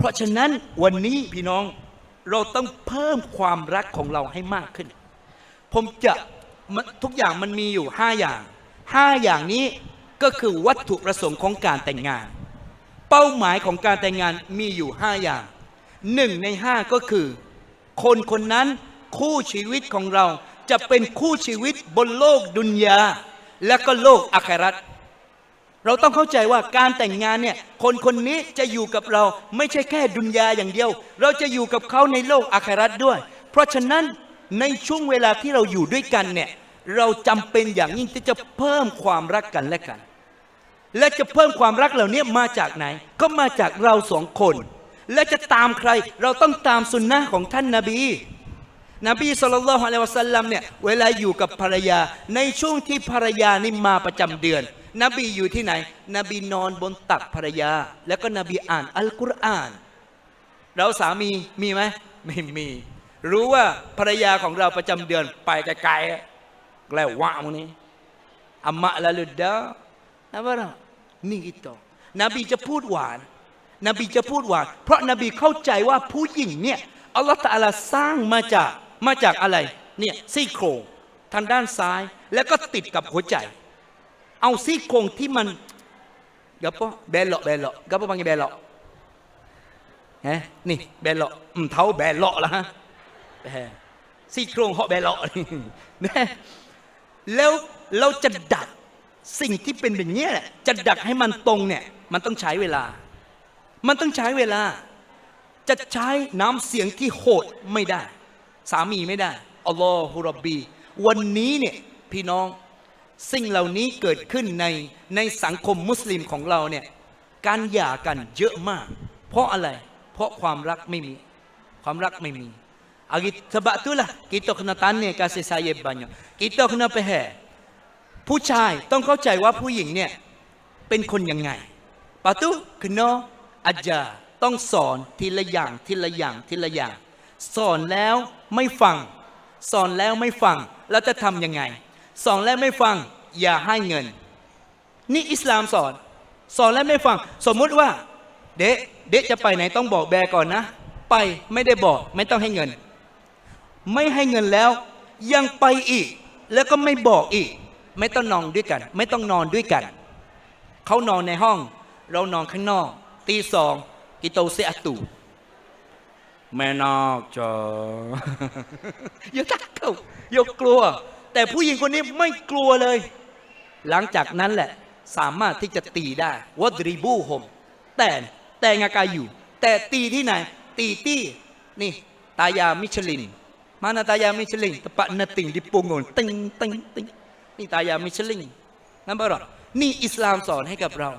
เพราะฉะนั้นวันนี้พี่น้องเราต้องเพิ่มความรักของเราให้มากขึ้น ผมจะมันทุกอย่างมันมีอยู่ 5 อย่าง 5 อย่างนี้ก็คือวัตถุประสงค์ของการแต่งงาน เป้าหมายของการแต่งงานมีอยู่ 5 อย่างหนึ่งใน 5 ก็คือ คนคนนั้นคู่ชีวิตของเราจะเป็นคู่ชีวิตบนโลกดุนยาและก็โลกอาคราต เราต้องเข้าใจว่าการแต่งงานเนี่ยคนคนนี้จะอยู่กับเราไม่ใช่แค่ดุนยาอย่างเดียว เราจะอยู่กับเขาในโลกอาคราตด้วย เพราะฉะนั้นในช่วงเวลาที่เราอยู่ด้วยกันเนี่ยเราจำเป็นอย่างยิ่งที่จะเพิ่มความรักกันและกัน และจะเพิ่มความรักเหล่านี้มาจากไหน ก็มาจากเราสองคน และจะตามใครเราต้องตามสุนนะของท่านนาบี นบีสุลต่านละฮ์อะลัยฮิวะสัลลัมเนี่ยเวลาอยู่กับภรรยา ในช่วงที่ภรรยานี่มาประจำเดือน นบีอยู่ที่ไหน นบีนอนบนตักภรรยา แล้วก็นบีอ่านอัลกุรอาน เราสามีมีไหมไม่มี รู้ว่าภรรยาของเราประจำเดือนไปไกลๆแล้วว่างนี้อัมมะละลุดดานะบะระนี่กิโตนบีจะพูดหวาน นบีจะพูดหวาน เพราะนบีเข้าใจว่าผู้หญิงเนี่ยอัลลอฮฺตะอาลาสร้างมาจาก มาจากอะไรเนี่ยซี่โครงทางด้านซ้ายแล้วก็ติดกับหัวใจ เอาซี่โครงที่มัน Gapo? Belok belok. Gapo panggil belok? Eh, ni belok. Hmm, tahu belok lah. Ha? Eh, ซี่โครงเหาะแบลเลาะนี่นะแล้วเราจะดักสิ่งที่เป็นแบบนี้แหละจะดักให้มันตรงเนี่ยมันต้องใช้เวลา มันต้องใช้เวลา จะใช้น้ำเสียงที่โหดไม่ได้ สามีไม่ได้อัลลอฮุรับบี วันนี้เนี่ยพี่น้องสิ่งเหล่านี้เกิดขึ้นในในสังคมมุสลิมของเราเนี่ยการหย่ากันเยอะมาก เพราะอะไร เพราะความรักไม่มี ความรักไม่มี Agi- Sebab itulah kita kena tanya kasih sayang banyak. Kita kena faham. ผู้ชายต้องเข้าใจว่าผู้หญิงเนี่ยเป็นคนยังไงปะตุคโนอาจาต้องสอนทีละอย่างทีละอย่างทีละอย่าง สอนแล้วไม่ฟัง สอนแล้วไม่ฟัง แล้วจะทำยังไง สอนแล้วไม่ฟัง อย่าให้เงิน นี่อิสลามสอน สอนแล้วไม่ฟัง สมมุติว่า เดะเดะจะไปไหนต้องบอกแบรก่อนนะ ไปไม่ได้บอกไม่ต้องให้เงิน ไม่ให้เงินแล้วยังไปอีก แล้วก็ไม่บอกอีก ไม่ต้องนอนด้วยกัน ไม่ต้องนอนด้วยกัน เขานอนในห้อง เรานอนข้างนอก ตีสองกิโตเซอตู แม่นอกจออย่าตักเขาอย่ากลัว แต่ผู้หญิงคนนี้ไม่กลัวเลย หลังจากนั้นแหละ สามารถที่จะตีได้วัดริบูฮมแต่แต่งากาอยู่ แต่ตีที่ไหน ตีที่นี่ตายามิชลิน mana tayar Michelin tempat neting di punggung ting ting ting นี่ตายามิชลินนั่นบอกนี่อิสลามสอนให้กับเรา